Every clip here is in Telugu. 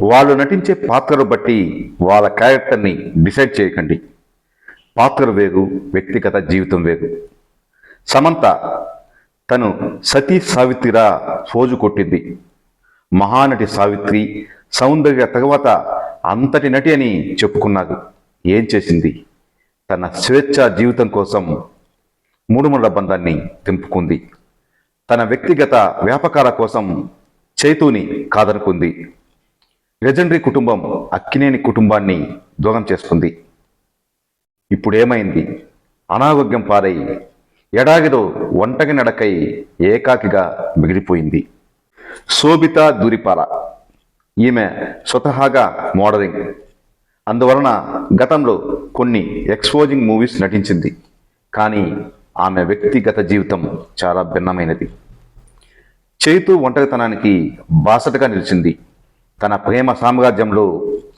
వాళ్ళు నటించే పాత్రను బట్టి వాళ్ళ క్యారెక్టర్ని డిసైడ్ చేయకండి. పాత్ర వేరు వ్యక్తిగత జీవితం వేరు. సమంత తను సతీ సావిత్రిరా ఫోజు కొట్టింది. మహానటి సావిత్రి సౌందర్య తర్వాత అంతటి నటి అని చెప్పుకున్నారు ఏం చేసింది? తన స్వేచ్ఛ జీవితం కోసం మూడుముళ్ళ బంధాన్ని తెంపుకుంది. తన వ్యక్తిగత వ్యాపకాల కోసం చైతూని కాదనుకుంది. లెజెండరీ కుటుంబం అక్కినేని కుటుంబాన్ని దూరం చేసుకుంది ఇప్పుడేమైంది? అనారోగ్యం పారై ఎడాగిలో ఒంటరి నడకై ఏకాకిగా మిగిలిపోయింది. శోభిత దూరిపాల. ఈమె స్వతహాగా మోడలింగ్. అందువలన గతంలో కొన్ని ఎక్స్పోజింగ్ మూవీస్ నటించింది. కానీ ఆమె వ్యక్తిగత జీవితం చాలా భిన్నమైనది. చేతు ఒంటరితనానికి బాసటగా నిలిచింది తన ప్రేమ సామ్రాజ్యంలో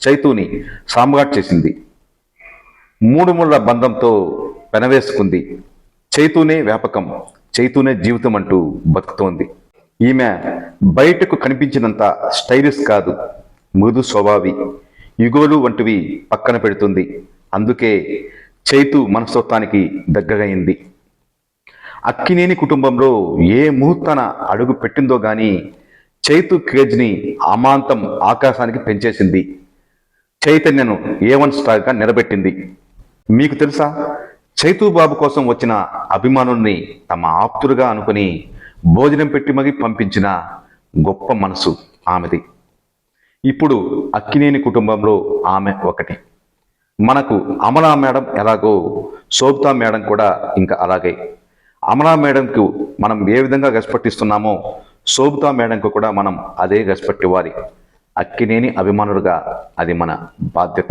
చైతుని సామ్రాట్ చేసింది. మూడు ముళ్ళ బంధంతో పెనవేసుకుంది. చైతూనే వ్యాపకం చైతూనే జీవితం అంటూ బతుకుతోంది. ఈమె బయటకు కనిపించినంత స్టైలిష్ కాదు మృదు స్వభావి యుగోలు వంటివి పక్కన పెడుతుంది. అందుకే చైతు మనస్తత్వానికి దగ్గరైంది. అక్కినేని కుటుంబంలో ఏ ముహూర్తన అడుగు పెట్టిందో కానీ చైతు క్రేజ్ని అమాంతం ఆకాశానికి పెంచేసింది. చైతన్యను ఏ వన్ స్టార్గా నిలబెట్టింది. మీకు తెలుసా? చైతు బాబు కోసం వచ్చిన అభిమానుల్ని తమ ఆప్తులుగా అనుకుని భోజనం పెట్టి మగి పంపించిన గొప్ప మనసు ఆమెది. ఇప్పుడు అక్కినేని కుటుంబంలో ఆమె ఒకటి. మనకు అమలా మేడం ఎలాగో శోభితా మేడం కూడా ఇంకా అలాగే. అమలా మేడంకు మనం ఏ విధంగా గసపట్టిస్తున్నామో శోభితా మేడంకు కూడా మనం అదే రెస్పెక్ట్ వారి అక్కినేని అభిమానులుగా అది మన బాధ్యత.